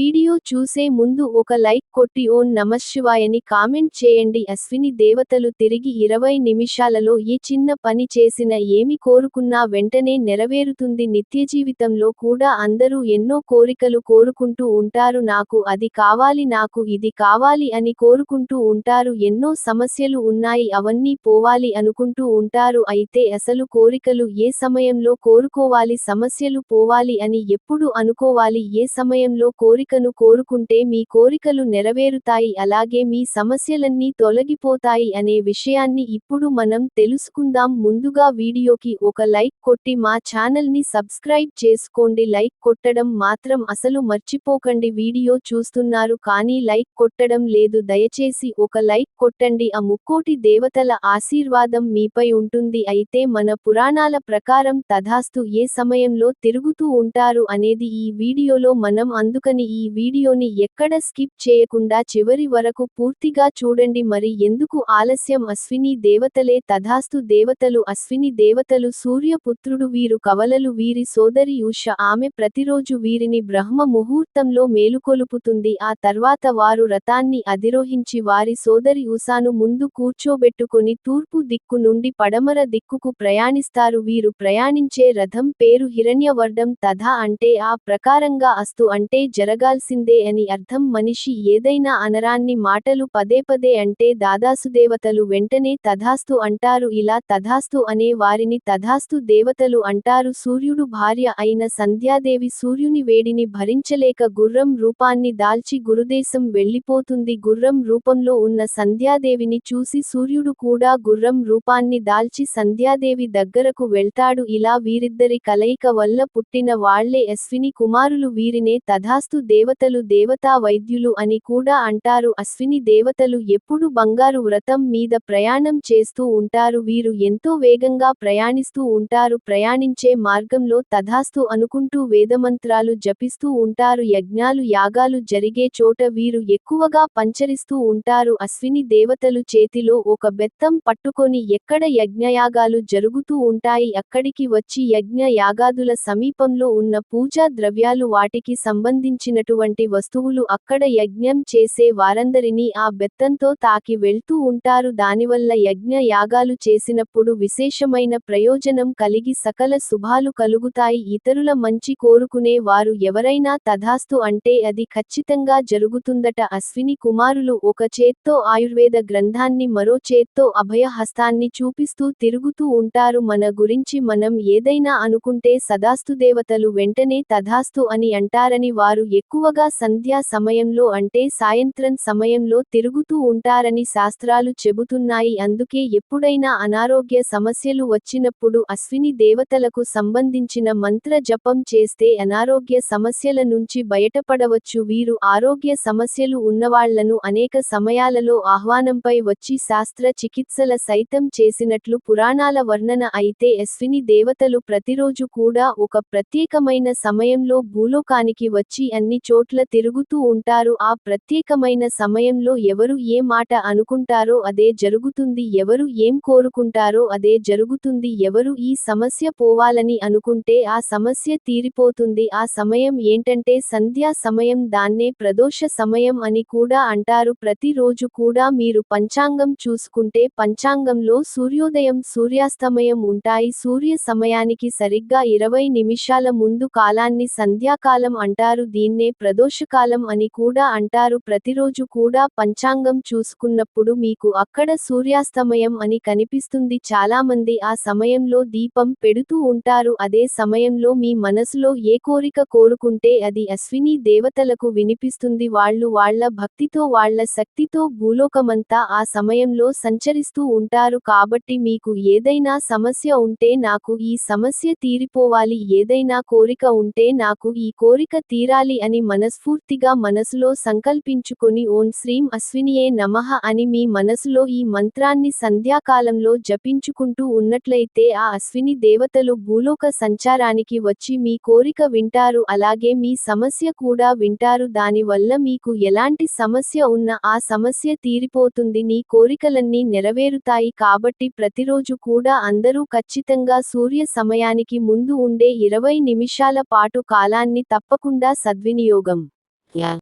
Video video చూసే ముందు ఒక లైక్ కొట్టి ఓన్ నమశివాయని కామెంట్ చేయండి. అశ్విని దేవతలు తిరిగి ఇరవై నిమిషాలలో ఏ చిన్న పని చేసిన ఏమి కోరుకున్నా వెంటనే నెరవేరుతుంది. నిత్య జీవితంలో కూడా అందరూ ఎన్నో కోరికలు కోరుకుంటూ ఉంటారు. నాకు అది కావాలి నాకు ఇది కావాలి అని కోరుకుంటూ ఉంటారు. ఎన్నో సమస్యలు ఉన్నాయి అవన్నీ పోవాలి అనుకుంటూ ఉంటారు. అయితే అసలు కోరికలు ఏ సమయంలో కోరుకోవాలి సమస్యలు పోవాలి అని ఎప్పుడు అనుకోవాలి? ఏ సమయంలో కోరికను కోరుకుంటే మీ కోరికలు నెరవేరుతాయి అలాగే మీ సమస్యలన్నీ తొలగిపోతాయి అనే విషయాన్ని ఇప్పుడు మనం తెలుసుకుందాం. ముందుగా వీడియోకి ఒక లైక్ కొట్టి మా ఛానల్ని సబ్స్క్రైబ్ చేసుకోండి. లైక్ కొట్టడం మాత్రం అసలు మర్చిపోకండి. వీడియో చూస్తున్నారు కానీ లైక్ కొట్టడం లేదు. దయచేసి ఒక లైక్ కొట్టండి. ఆ ముక్కోటి దేవతల ఆశీర్వాదం మీపై ఉంటుంది. అయితే మన పురాణాల ప్రకారం తథాస్తు ఏ సమయంలో తిరుగుతూ ఉంటారు అనేది ఈ వీడియోలో మనం అందుకని ఈ వీడియోని ఎక్కడ స్కిప్ చేయకుండా చివరి వరకు పూర్తిగా చూడండి. మరి ఎందుకు ఆలస్యం? అశ్విని దేవతలే తథాస్తు దేవతలు. అశ్విని దేవతలు సూర్యపుత్రుడు వీరు కవలలు వీరి సోదరి ఉష ఆమె ప్రతిరోజు వీరిని బ్రహ్మ ముహూర్తంలో మేలుకొలుపుతుంది. ఆ తర్వాత వారు రథాన్ని అధిరోహించి వారి సోదరి ఉషాను ముందు కూర్చోబెట్టుకొని తూర్పు దిక్కు నుండి పడమర దిక్కుకు ప్రయాణిస్తారు. వీరు ప్రయాణించే రథం పేరు హిరణ్యవర్ధం తథా అంటే ఆ ప్రకారంగా అస్తు అంటే జరగాల్సిన జరగాల్సిందే అని అర్థం మనిషి ఏదైనా అనరాన్ని మాటలు పదే పదే అంటే దాదాసుదేవతలు వెంటనే తథాస్తు అంటారు. ఇలా తథాస్తు అనే వారిని తథాస్తు దేవతలు అంటారు. సూర్యుడు భార్య అయిన సంధ్యాదేవి సూర్యుని వేడిని భరించలేక గుర్రం రూపాన్ని దాల్చి గురుదేశం వెళ్ళిపోతుంది. గుర్రం రూపంలో ఉన్న సంధ్యాదేవిని చూసి సూర్యుడు కూడా గుర్రం రూపాన్ని దాల్చి సంధ్యాదేవి దగ్గరకు వెళ్తాడు. ఇలా వీరిద్దరి కలయిక వల్ల పుట్టిన వాళ్ళే అశ్విని కుమారులు. వీరినే తథాస్తు దేవతలు దేవతా వైద్యులు అని కూడా అంటారు. అశ్విని దేవతలు ఎప్పుడు బంగారు వ్రతం మీద ప్రయాణం చేస్తూ ఉంటారు. వీరు ఎంతో వేగంగా ప్రయాణిస్తూ ఉంటారు. ప్రయాణించే మార్గంలో తథాస్తు అనుకుంటూ వేదమంత్రాలు జపిస్తూ ఉంటారు. యజ్ఞాలు యాగాలు జరిగే చోట వీరు ఎక్కువగా పంచరిస్తూ ఉంటారు. అశ్విని దేవతలు చేతిలో ఒక బెత్తం పట్టుకొని ఎక్కడ యజ్ఞయాగాలు జరుగుతూ ఉంటాయి? అక్కడికి వచ్చి యజ్ఞ యాగాదుల సమీపంలో ఉన్న పూజా ద్రవ్యాలు వాటికి సంబంధించినటువంటి వస్తువులు అక్కడ యజ్ఞం చేసే వారందరినీ ఆ బెత్తంతో తాకి వెళ్తూ ఉంటారు. దానివల్ల యజ్ఞ యాగాలు చేసినప్పుడు విశేషమైన ప్రయోజనం కలిగి సకల శుభాలు కలుగుతాయి. ఇతరుల మంచి కోరుకునే వారు ఎవరైనా తథాస్తు అంటే అది ఖచ్చితంగా జరుగుతుందట. అశ్విని కుమారులు ఒక చేత్తో ఆయుర్వేద గ్రంథాన్ని మరో చేత్తో అభయ హస్తాన్ని చూపిస్తూ తిరుగుతూ ఉంటారు. మన గురించి మనం ఏదైనా అనుకుంటే సదాస్తు దేవతలు వెంటనే తథాస్తు అని అంటారని వారు ఎక్కువగా సంధ్యా సమయంలో అంటే సాయంత్రం సమయంలో తిరుగుతూ ఉంటారని శాస్త్రాలు చెబుతున్నాయి. అందుకే ఎప్పుడైనా అనారోగ్య సమస్యలు వచ్చినప్పుడు అశ్విని దేవతలకు సంబంధించిన మంత్ర జపం చేస్తే అనారోగ్య సమస్యల నుంచి బయటపడవచ్చు. వీరు ఆరోగ్య సమస్యలు ఉన్నవాళ్ళను అనేక సమయాలలో ఆహ్వానంపై వచ్చి శాస్త్ర చికిత్సల సైతం చేసినట్లు పురాణాల వర్ణన అయితే అశ్విని దేవతలు ప్రతిరోజు కూడా ఒక ప్రత్యేకమైన సమయంలో భూలోకానికి వచ్చి అన్ని చోట్ల తిరుగుతూ ఉంటారు. ఆ ప్రత్యేకమైన సమయంలో ఎవరు ఏ మాట అనుకుంటారో అదే జరుగుతుంది. ఎవరు ఏం కోరుకుంటారో అదే జరుగుతుంది. ఎవరు ఈ సమస్య పోవాలని అనుకుంటే ఆ సమస్య తీరిపోతుంది. ఆ సమయం ఏంటంటే సంధ్యా సమయం దాన్నే ప్రదోష సమయం అని కూడా అంటారు. ప్రతిరోజు కూడా మీరు పంచాంగం చూసుకుంటే పంచాంగంలో సూర్యోదయం సూర్యాస్తమయం ఉంటాయి. సూర్య సమయానికి సరిగ్గా ఇరవై నిమిషాల ముందు కాలాన్ని సంధ్యాకాలం అంటారు. దీన్నే ప్రదోషకాలం అని కూడా అంటారు. ప్రతిరోజు కూడా పంచాంగం చూసుకున్నప్పుడు మీకు అక్కడ సూర్యాస్తమయం అని కనిపిస్తుంది. చాలామంది ఆ సమయంలో దీపం పెడుతూ ఉంటారు. అదే సమయంలో మీ మనసులో ఏ కోరిక కోరుకుంటే అది అశ్విని దేవతలకు వినిపిస్తుంది. వాళ్ళు వాళ్ళ భక్తితో వాళ్ళ శక్తితో భూలోకమంతా ఆ సమయంలో సంచరిస్తూ ఉంటారు. కాబట్టి మీకు ఏదైనా సమస్య ఉంటే నాకు ఈ సమస్య తీరిపోవాలి. ఏదైనా కోరిక ఉంటే నాకు ఈ కోరిక తీరాలి అని మనస్ఫూర్తిగా మనసులో సంకల్పించుకొని ఓం శ్రీం అశ్వినియే నమః అని మీ మనసులో ఈ మంత్రాన్ని సంధ్యాకాలంలో జపించుకుంటూ ఉన్నట్లయితే ఆ అశ్విని దేవతలు భూలోక సంచారానికి వచ్చి మీ కోరిక వింటారు. అలాగే మీ సమస్య కూడా వింటారు. దానివల్ల మీకు ఎలాంటి సమస్య ఉన్న ఆ సమస్య తీరిపోతుంది. నీ కోరికలన్నీ నెరవేరుతాయి. కాబట్టి ప్రతిరోజు కూడా అందరూ ఖచ్చితంగా సూర్య సమయానికి ముందు ఉండే ఇరవై నిమిషాల పాటు కాలాన్ని తప్పకుండా సద్వినియోగం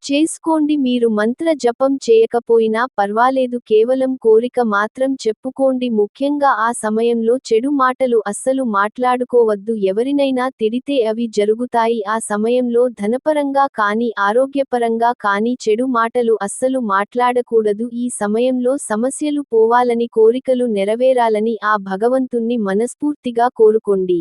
చేసుకోండి మీరు మంత్ర జపం చేయకపోయినా పర్వాలేదు కేవలం కోరిక మాత్రం చెప్పుకోండి. ముఖ్యంగా ఆ సమయంలో చెడు మాటలు అస్సలు మాట్లాడుకోవద్దు. ఎవరినైనా తిడితే అవి జరుగుతాయి. ఆ సమయంలో ధనపరంగా కానీ ఆరోగ్యపరంగా కానీ చెడు మాటలు అస్సలు మాట్లాడకూడదు. ఈ సమయంలో సమస్యలు పోవాలని కోరికలు నెరవేరాలని ఆ భగవంతుణ్ణి మనస్ఫూర్తిగా కోరుకోండి.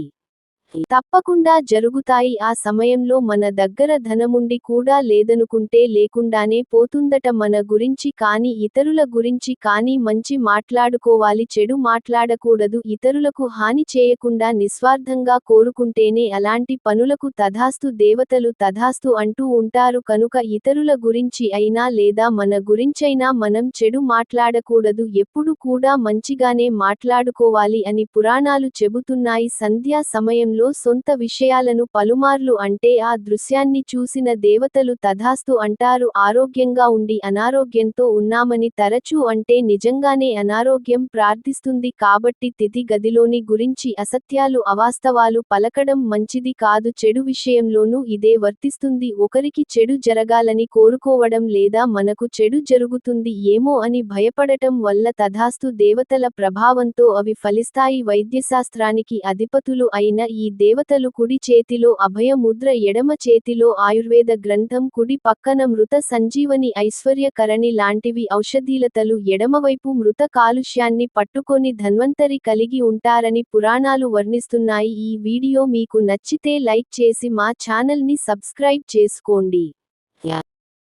తప్పకుండా జరుగుతాయి. ఆ సమయంలో మన దగ్గర ధనముండి కూడా లేదనుకుంటే లేకుండానే పోతుందట మన గురించి కాని ఇతరుల గురించి కానీ మంచి మాట్లాడుకోవాలి. చెడు మాట్లాడకూడదు. ఇతరులకు హాని చేయకుండా నిస్వార్థంగా కోరుకుంటేనే అలాంటి పనులకు తథాస్తు దేవతలు తథాస్తు అంటూ ఉంటారు. కనుక ఇతరుల గురించి అయినా లేదా మన గురించైనా మనం చెడు మాట్లాడకూడదు. ఎప్పుడు కూడా మంచిగానే మాట్లాడుకోవాలి అని పురాణాలు చెబుతున్నాయి. సంధ్యా సమయంలో సొంత విషయాలను పలుమార్లు అంటే ఆ దృశ్యాన్ని చూసిన దేవతలు తథాస్తు అంటారు ఆరోగ్యంగా ఉండి అనారోగ్యంతో ఉన్నామని తరచూ అంటే నిజంగానే అనారోగ్యం ప్రార్థిస్తుంది కాబట్టి తిథి గదిలోని గురించి అసత్యాలు అవాస్తవాలు పలకడం మంచిది కాదు. చెడు విషయంలోనూ ఇదే వర్తిస్తుంది. ఒకరికి చెడు జరగాలని కోరుకోవడం లేదా మనకు చెడు జరుగుతుంది ఏమో అని భయపడటం వల్ల తథాస్తు దేవతల ప్రభావంతో అవి ఫలిస్తాయి. వైద్యశాస్త్రానికి అధిపతులు అయిన ఈ ఈ దేవతలు కుడి చేతిలో అభయ ముద్ర ఎడమ చేతిలో ఆయుర్వేద గ్రంథం కుడి పక్కన మృత సంజీవని ఐశ్వర్యకరణి లాంటివి ఔషధీలతలు ఎడమవైపు మృత కాలుష్యాన్ని పట్టుకొని ధన్వంతరి కలిగి ఉంటారని పురాణాలు వర్ణిస్తున్నాయి. ఈ వీడియో మీకు నచ్చితే లైక్ చేసి మా ఛానల్ని సబ్స్క్రైబ్ చేసుకోండి.